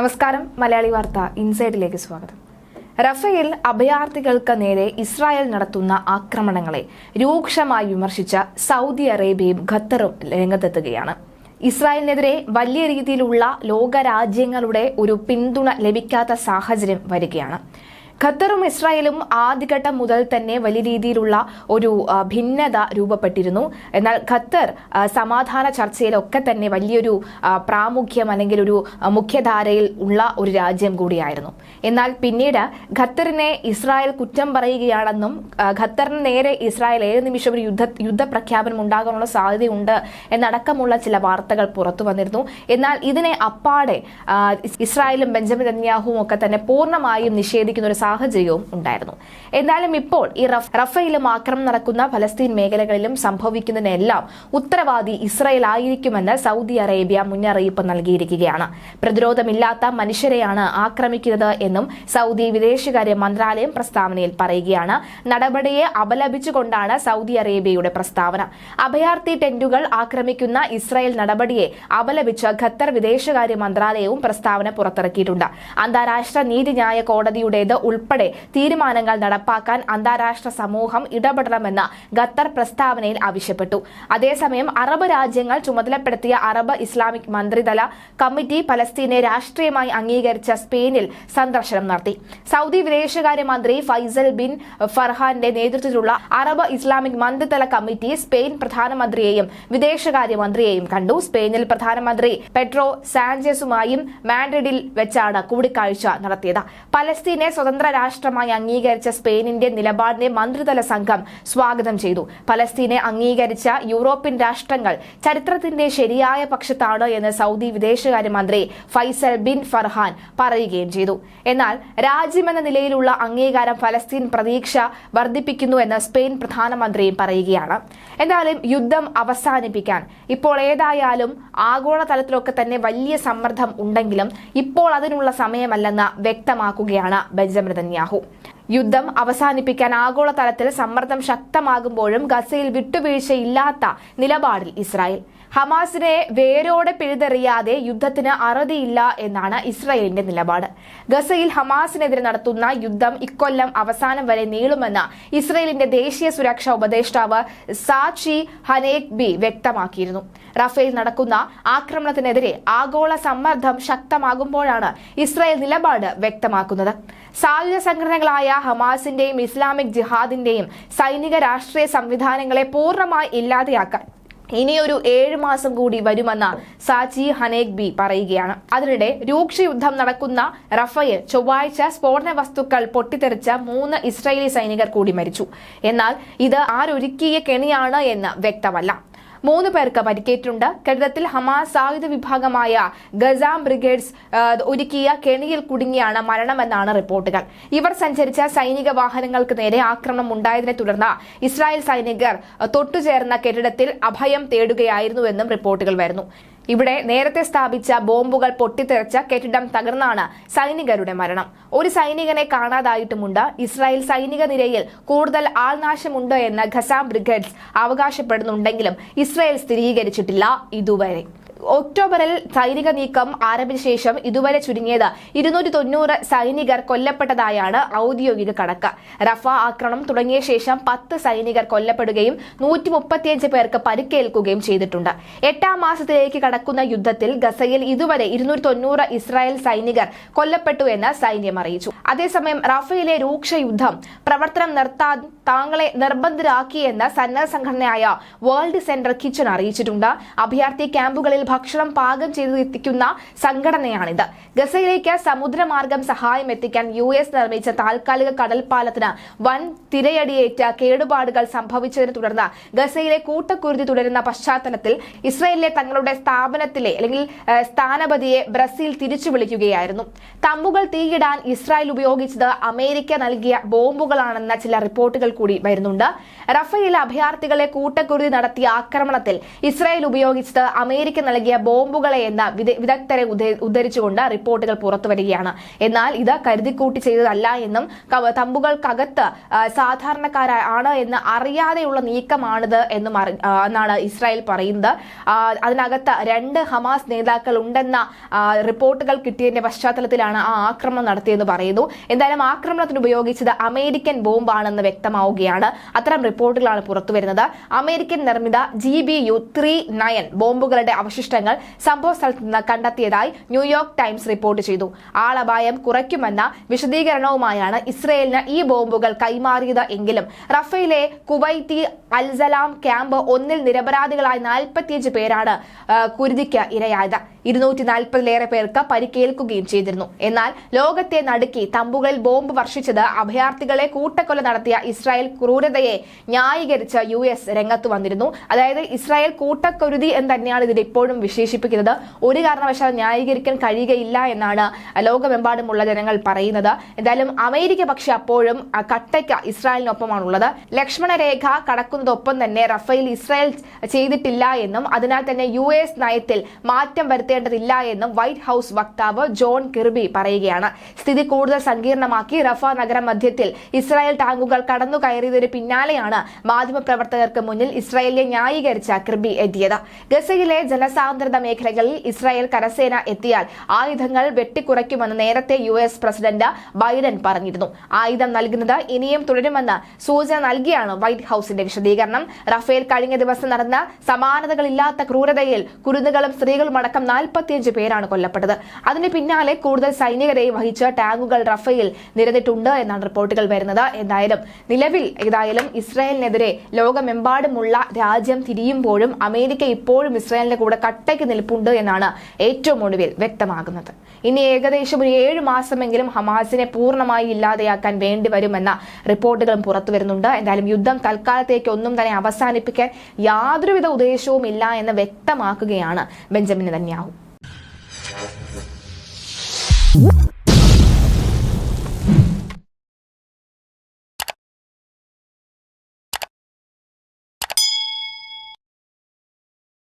നമസ്കാരം മലയാളി വാർത്ത ഇൻസൈഡിലേക്ക് സ്വാഗതം. റഫേൽ അഭയാർത്ഥികൾക്ക് നേരെ ഇസ്രായേൽ നടത്തുന്ന ആക്രമണങ്ങളെ രൂക്ഷമായി വിമർശിച്ച സൗദി അറേബ്യയും ഖത്തറും രംഗത്തെത്തുകയാണ്. ഇസ്രായേലിനെതിരെ വലിയ രീതിയിലുള്ള ലോകരാജ്യങ്ങളുടെ ഒരു പിന്തുണ ലഭിക്കാത്ത സാഹചര്യം വരികയാണ്. ഖത്തറും ഇസ്രായേലും ആദ്യഘട്ടം മുതൽ തന്നെ വലിയ രീതിയിലുള്ള ഒരു ഭിന്നത രൂപപ്പെട്ടിരുന്നു. എന്നാൽ ഖത്തർ സമാധാന ചർച്ചയിലൊക്കെ തന്നെ വലിയൊരു പ്രാമുഖ്യം അല്ലെങ്കിൽ ഒരു മുഖ്യധാരയിൽ ഉള്ള ഒരു രാജ്യം കൂടിയായിരുന്നു. എന്നാൽ പിന്നീട് ഖത്തറിനെ ഇസ്രായേൽ കുറ്റം പറയുകയാണെന്നും ഖത്തറിന് നേരെ ഇസ്രായേൽ ഏത് നിമിഷം ഒരു യുദ്ധ യുദ്ധപ്രഖ്യാപനം ഉണ്ടാകാനുള്ള സാധ്യതയുണ്ട് എന്നടക്കമുള്ള ചില വാർത്തകൾ പുറത്തു വന്നിരുന്നു. എന്നാൽ ഇതിനെ അപ്പാടെ ഇസ്രായേലും ബെഞ്ചമിൻ നെതന്യാഹുവും ഒക്കെ തന്നെ പൂർണമായും നിഷേധിക്കുന്ന ഒരു സാഹചര്യവും ഉണ്ടായിരുന്നു. എന്നാലും ഇപ്പോൾ ഈ റഫ് റഫയിലും ആക്രമണം നടക്കുന്ന ഫലസ്തീൻ മേഖലകളിലും സംഭവിക്കുന്നതിനെല്ലാം ഉത്തരവാദി ഇസ്രായേൽ ആയിരിക്കുമെന്ന് സൗദി അറേബ്യ മുന്നറിയിപ്പ് നൽകിയിരിക്കുകയാണ്. പ്രതിരോധമില്ലാത്ത മനുഷ്യരെയാണ് ആക്രമിക്കുന്നത് എന്നും സൗദി വിദേശകാര്യ മന്ത്രാലയം പ്രസ്താവനയിൽ പറയുകയാണ്. നടപടിയെ അപലപിച്ചുകൊണ്ടാണ് സൗദി അറേബ്യയുടെ പ്രസ്താവന. അഭയാർത്ഥി ടെന്റുകൾ ആക്രമിക്കുന്ന ഇസ്രായേൽ നടപടിയെ അപലപിച്ച് ഖത്തർ വിദേശകാര്യ മന്ത്രാലയവും പ്രസ്താവന പുറത്തിറക്കിയിട്ടുണ്ട്. അന്താരാഷ്ട്ര നീതിന്യായ കോടതിയുടേത് ഉൾപ്പെടെ തീരുമാനങ്ങൾ നടപ്പാക്കാൻ അന്താരാഷ്ട്ര സമൂഹം ഇടപെടണമെന്ന് ഖത്തർ പ്രസ്താവനയിൽ ആവശ്യപ്പെട്ടു. അതേസമയം അറബ് രാജ്യങ്ങൾ ചുമതലപ്പെടുത്തിയ അറബ് ഇസ്ലാമിക് മന്ത്രിതല കമ്മിറ്റി പലസ്തീനെ രാഷ്ട്രീയമായി അംഗീകരിച്ച സ്പെയിനിൽ സന്ദർശനം നടത്തി. സൗദി വിദേശകാര്യ മന്ത്രി ഫൈസൽ ബിൻ ഫർഹാന്റെ നേതൃത്വത്തിലുള്ള അറബ് ഇസ്ലാമിക് മന്ത്രിതല കമ്മിറ്റി സ്പെയിൻ പ്രധാനമന്ത്രിയെയും വിദേശകാര്യമന്ത്രിയെയും കണ്ടു. സ്പെയിനിൽ പ്രധാനമന്ത്രി പെട്രോ സാഞ്ചസുമായും മാൻഡ്രിഡിൽ വെച്ചാണ് കൂടിക്കാഴ്ച നടത്തിയത്. പലസ്തീനെ സ്വതന്ത്ര രാഷ്ട്രമായി അംഗീകരിച്ച സ്പെയിനിന്റെ നിലപാടിനെ മന്ത്രിതല സംഘം സ്വാഗതം ചെയ്തു. പലസ്തീനെ അംഗീകരിച്ച യൂറോപ്യൻ രാഷ്ട്രങ്ങൾ ചരിത്രത്തിന്റെ ശരിയായ പക്ഷത്താണ് എന്ന് സൗദി വിദേശകാര്യമന്ത്രി ഫൈസൽ ബിൻ ഫർഹാൻ പറയുകയും ചെയ്തു. എന്നാൽ രാജ്യമെന്ന നിലയിലുള്ള അംഗീകാരം ഫലസ്തീൻ പ്രതീക്ഷ വർദ്ധിപ്പിക്കുന്നു എന്ന് സ്പെയിൻ പ്രധാനമന്ത്രിയും പറയുകയാണ്. എന്നാലും യുദ്ധം അവസാനിപ്പിക്കാൻ ഇപ്പോൾ ഏതായാലും ആഗോളതലത്തിലൊക്കെ തന്നെ വലിയ സമ്മർദ്ദം ഉണ്ടെങ്കിലും ഇപ്പോൾ അതിനുള്ള സമയമല്ലെന്ന് വ്യക്തമാക്കുകയാണ് ബെഞ്ചമിൻ നെതന്യാഹു. യുദ്ധം അവസാനിപ്പിക്കാൻ ആഗോളതലത്തിൽ സമ്മർദ്ദം ശക്തമാകുമ്പോഴും ഗസയിൽ വിട്ടുവീഴ്ചയില്ലാത്ത നിലപാടിൽ ഇസ്രായേൽ. ഹമാസിനെ വേരോടെ പിഴുതെറിയാതെ യുദ്ധത്തിന് അറുതിയില്ല എന്നാണ് ഇസ്രായേലിന്റെ നിലപാട്. ഗസയിൽ ഹമാസിനെതിരെ നടത്തുന്ന യുദ്ധം ഇക്കൊല്ലം അവസാനം വരെ നീളുമെന്ന് ഇസ്രായേലിന്റെ ദേശീയ സുരക്ഷാ ഉപദേഷ്ടാവ് സാച്ചി ഹനേക് ബി വ്യക്തമാക്കിയിരുന്നു. റഫേൽ നടക്കുന്ന ആക്രമണത്തിനെതിരെ ആഗോള സമ്മർദ്ദം ശക്തമാകുമ്പോഴാണ് ഇസ്രായേൽ നിലപാട് വ്യക്തമാക്കുന്നത്. സായുധ സംഘടനകളായ ഹമാസിന്റെയും ഇസ്ലാമിക് ജിഹാദിന്റെയും സൈനിക രാഷ്ട്രീയ സംവിധാനങ്ങളെ പൂർണമായി ഇല്ലാതെയാക്കാൻ ഇനിയൊരു ഏഴ് മാസം കൂടി വരുമെന്ന് സാച്ചി ഹനേക് ബി പറയുകയാണ്. അതിനിടെ രൂക്ഷ യുദ്ധം നടക്കുന്ന റഫയിൽ ചൊവ്വാഴ്ച സ്ഫോടന വസ്തുക്കൾ പൊട്ടിത്തെറിച്ച മൂന്ന് ഇസ്രായേലി സൈനികർ കൂടി മരിച്ചു. എന്നാൽ ഇത് ആരൊരുക്കിയ കെണിയാണ് എന്ന് വ്യക്തമല്ല. മൂന്ന് പേർക്ക് പരിക്കേറ്റുണ്ട് കെട്ടിടത്തിൽ ഹമാസ് സായുധ വിഭാഗമായ ഗസാം ബ്രിഗേഡ്സ് ഒരുക്കിയ കെണിയിൽ കുടുങ്ങിയാണ് മരണമെന്നാണ് റിപ്പോർട്ടുകൾ. ഇവർ സഞ്ചരിച്ച സൈനിക വാഹനങ്ങൾക്ക് നേരെ ആക്രമണം ഉണ്ടായതിനെ തുടർന്ന് ഇസ്രായേൽ സൈനികർ തൊട്ടുചേർന്ന കെട്ടിടത്തിൽ അഭയം തേടുകയായിരുന്നുവെന്നും റിപ്പോർട്ടുകൾ വരുന്നു. ഇവിടെ നേരത്തെ സ്ഥാപിച്ച ബോംബുകൾ പൊട്ടിത്തെറിച്ച കെട്ടിടം തകർന്നാണ് സൈനികരുടെ മരണം. ഒരു സൈനികനെ കാണാതായിട്ടുമുണ്ട്. ഇസ്രായേൽ സൈനിക നിരയിൽ കൂടുതൽ ആൾനാശമുണ്ട് എന്ന് ഖസാം ബ്രിഗേഡ്സ് അവകാശപ്പെടുന്നുണ്ടെങ്കിലും ഇസ്രായേൽ സ്ഥിരീകരിച്ചിട്ടില്ല ഇതുവരെ. ഒക്ടോബറിൽ സൈനിക നീക്കം ആരംഭിച്ച ശേഷം ഇതുവരെ ചുരുങ്ങിയത് ഇരുന്നൂറ്റി തൊണ്ണൂറ് സൈനികർ കൊല്ലപ്പെട്ടതായാണ് ഔദ്യോഗിക കണക്ക്. റഫ ആക്രമണം തുടങ്ങിയ ശേഷം പത്ത് സൈനികർ കൊല്ലപ്പെടുകയും നൂറ്റി മുപ്പത്തിയഞ്ച് പേർക്ക് പരിക്കേൽക്കുകയും ചെയ്തിട്ടുണ്ട്. എട്ടാം മാസത്തിലേക്ക് കടക്കുന്ന യുദ്ധത്തിൽ ഗസയിൽ ഇതുവരെ ഇരുന്നൂറ്റി തൊണ്ണൂറ് ഇസ്രായേൽ സൈനികർ കൊല്ലപ്പെട്ടു എന്ന് സൈന്യം അറിയിച്ചു. അതേസമയം റഫയിലെ രൂക്ഷ യുദ്ധം പ്രവർത്തനം നിർത്താൻ താങ്കളെ നിർബന്ധരാക്കിയെന്ന് സന്നദ്ധ സംഘടനയായ വേൾഡ് സെന്റർ കിച്ചൺ അറിയിച്ചിട്ടുണ്ട്. അഭയാർത്ഥി ക്യാമ്പുകളിൽ ഭക്ഷണം പാകം ചെയ്ത് എത്തിക്കുന്ന സംഘടനയാണിത്. ഗസയിലേക്ക് സമുദ്രമാർഗം സഹായം എത്തിക്കാൻ യു എസ് നിർമ്മിച്ച താൽക്കാലിക കടൽപ്പാലത്തിന് വൻ തിരയടിയേറ്റ കേടുപാടുകൾ സംഭവിച്ചതിനെ തുടർന്ന് ഗസയിലെ കൂട്ടക്കുരുതി തുടരുന്ന പശ്ചാത്തലത്തിൽ ഇസ്രയേലിലെ തങ്ങളുടെ സ്ഥാപനത്തിലെ അല്ലെങ്കിൽ സ്ഥാനപതിയെ ബ്രസീൽ തിരിച്ചു വിളിക്കുകയായിരുന്നു. തമ്പുകൾ തീയിടാൻ ഇസ്രായേൽ ഉപയോഗിച്ചത് അമേരിക്ക നൽകിയ ബോംബുകളാണെന്ന ചില റിപ്പോർട്ടുകൾ കൂടി വരുന്നുണ്ട്. റഫയിൽ അഭയാർത്ഥികളെ കൂട്ടക്കുരുതി നടത്തിയ ആക്രമണത്തിൽ ഇസ്രായേൽ ഉപയോഗിച്ചത് അമേരിക്ക നൽകിയ നൽകിയ ബോംബുകളെ എന്ന വിദ- വിദഗ്ധരെ ഉദ്ധ- ഉദ്ധരിച്ചുകൊണ്ട് റിപ്പോർട്ടുകൾ പുറത്തുവരികയാണ്. എന്നാൽ ഇത് കരുതിക്കൂട്ടി ചെയ്തതല്ല എന്നും തമ്പുകൾക്കകത്ത് സാധാരണക്കാരാണ് എന്ന് അറിയാതെയുള്ള നീക്കമാണിത് എന്നും എന്നാണ് ഇസ്രായേൽ പറയുന്നത്. അതിനകത്ത് രണ്ട് ഹമാസ് നേതാക്കൾ ഉണ്ടെന്ന റിപ്പോർട്ടുകൾ കിട്ടിയതിന്റെ പശ്ചാത്തലത്തിലാണ് ആ ആക്രമണം നടത്തിയെന്ന് പറയുന്നു. എന്തായാലും ആക്രമണത്തിന് ഉപയോഗിച്ചത് അമേരിക്കൻ ബോംബാണെന്ന് വ്യക്തമാവുകയാണ്. അത്തരം റിപ്പോർട്ടുകളാണ് പുറത്തുവരുന്നത്. അമേരിക്കൻ നിർമ്മിത G B U three nine ബോംബുകളുടെ അവശിഷ്ടങ്ങൾ സംഭവ സ്ഥലത്ത് നിന്ന് കണ്ടെത്തിയതായി ന്യൂയോർക്ക് ടൈംസ് റിപ്പോർട്ട് ചെയ്തു. ആളപായം കുറയ്ക്കുമെന്ന വിശദീകരണവുമായാണ് ഇസ്രയേലിന് ഈ ബോംബുകൾ കൈമാറിയത് എങ്കിലും റഫേലെ കുവൈത്തി അൽസലാം ക്യാമ്പ് ഒന്നിൽ നിരപരാധികളായ നാൽപ്പത്തിയഞ്ച് പേരാണ് കുരുതിക്ക് ഇരയായത്. ഇരുന്നൂറ്റി നാൽപ്പതിലേറെ പേർക്ക് പരിക്കേൽക്കുകയും ചെയ്തിരുന്നു. എന്നാൽ ലോകത്തെ നടുക്കി തമ്പുകളിൽ ബോംബ് വർഷിച്ചത് അഭയാർത്ഥികളെ കൂട്ടക്കൊല നടത്തിയ ഇസ്രായേൽ ക്രൂരതയെ ന്യായീകരിച്ച് യു എസ് രംഗത്ത് വന്നിരുന്നു. അതായത് ഇസ്രായേൽ കൂട്ടക്കൊരുതി എന്ന് തന്നെയാണ് ഇതിൽ ഇപ്പോഴും വിശേഷിപ്പിക്കുന്നത്? ഒരു കാരണവശാലും ന്യായീകരിക്കാൻ കഴിയുകയില്ല എന്നാണ് ലോകമെമ്പാടുമുള്ള ജനങ്ങൾ പറയുന്നത്. എന്തായാലും അമേരിക്ക പക്ഷെ അപ്പോഴും കട്ടയ്ക്ക് ഇസ്രായേലിനൊപ്പമാണുള്ളത്. ലക്ഷ്മണരേഖ കടക്കുന്നതൊപ്പം തന്നെ റഫേൽ ഇസ്രായേൽ ചെയ്തിട്ടില്ല എന്നും അതിനാൽ തന്നെ യു നയത്തിൽ മാറ്റം വരുത്തേണ്ടതില്ല എന്നും വൈറ്റ് ഹൌസ് വക്താവ് ജോൺ കിർബി പറയുകയാണ്. സ്ഥിതി കൂടുതൽ സങ്കീർണമാക്കി റഫ നഗരം മധ്യത്തിൽ ഇസ്രായേൽ ടാങ്കുകൾ കടന്നു കയറിയതിന് പിന്നാലെയാണ് മാധ്യമപ്രവർത്തകർക്ക് മുന്നിൽ ഇസ്രായേലിനെ ന്യായീകരിച്ച കിർബി എത്തിയത്. ഗസയിലെ ജനസാന്ദ്രത മേഖലകളിൽ ഇസ്രായേൽ കരസേന എത്തിയാൽ ആയുധങ്ങൾ വെട്ടിക്കുറയ്ക്കുമെന്ന് നേരത്തെ യു എസ് പ്രസിഡന്റ് ബൈഡൻ പറഞ്ഞിരുന്നു. ആയുധം നൽകുന്നത് ഇനിയും തുടരുമെന്ന് സൂചന നൽകിയാണ് വൈറ്റ് ഹൌസിന്റെ വിശദീകരണം. റഫേൽ കഴിഞ്ഞ ദിവസം നടന്ന സമാനതകളില്ലാത്ത ക്രൂരതയിൽ കുരുന്നുകളും സ്ത്രീകളും അടക്കം നാൽപ്പത്തിയഞ്ച് പേരാണ് കൊല്ലപ്പെട്ടത്. അതിന് പിന്നാലെ കൂടുതൽ സൈനികരെയും വഹിച്ച ടാങ്കുകൾ റഫേൽ നിരന്നിട്ടുണ്ട് എന്നാണ് റിപ്പോർട്ടുകൾ വരുന്നത്. എന്തായാലും നിലവിൽ ഏതായാലും ഇസ്രായേലിനെതിരെ ലോകമെമ്പാടുമുള്ള രാജ്യം തിരിയുമ്പോഴും അമേരിക്ക ഇപ്പോഴും ഇസ്രായേലിന്റെ കൂടെ കട്ടയ്ക്ക് നിൽപ്പുണ്ട് എന്നാണ് ഏറ്റവും ഒടുവിൽ വ്യക്തമാകുന്നത്. ഇനി ഏകദേശം ഒരു ഏഴ് മാസമെങ്കിലും ഹമാസിനെ പൂർണമായി ഇല്ലാതെയാക്കാൻ വേണ്ടി വരുമെന്ന റിപ്പോർട്ടുകളും പുറത്തു വരുന്നുണ്ട്. എന്തായാലും യുദ്ധം തൽക്കാലത്തേക്ക് ഒന്നും തന്നെ അവസാനിപ്പിക്കാൻ യാതൊരുവിധ ഉദ്ദേശവും ഇല്ല എന്ന് വ്യക്തമാക്കുകയാണ് ബെഞ്ചമിൻ നെതന്യാഹു. Woo!